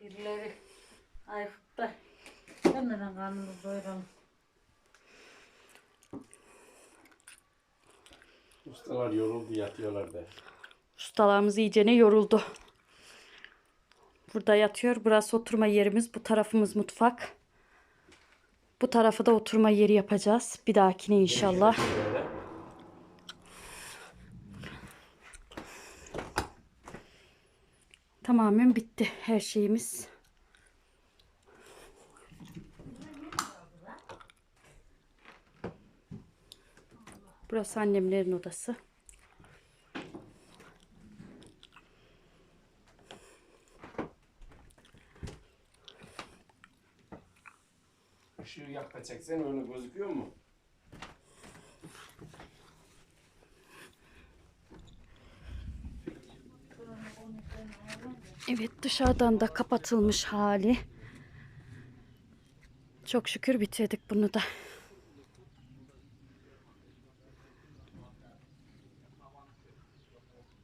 Birileri ayıkta. Kendine karnını doyuralım. Ustalar yoruldu yatıyorlar da. Ustalarımız iyicene yoruldu. Burada yatıyor. Burası oturma yerimiz. Bu tarafımız mutfak. Bu tarafı da oturma yeri yapacağız. Bir dahakine inşallah. Tamamen bitti her şeyimiz. Burası annemlerin odası. Işığı yakta çeksen öyle gözüküyor mu? Evet dışarıdan da kapatılmış hali. Çok şükür bitirdik bunu da.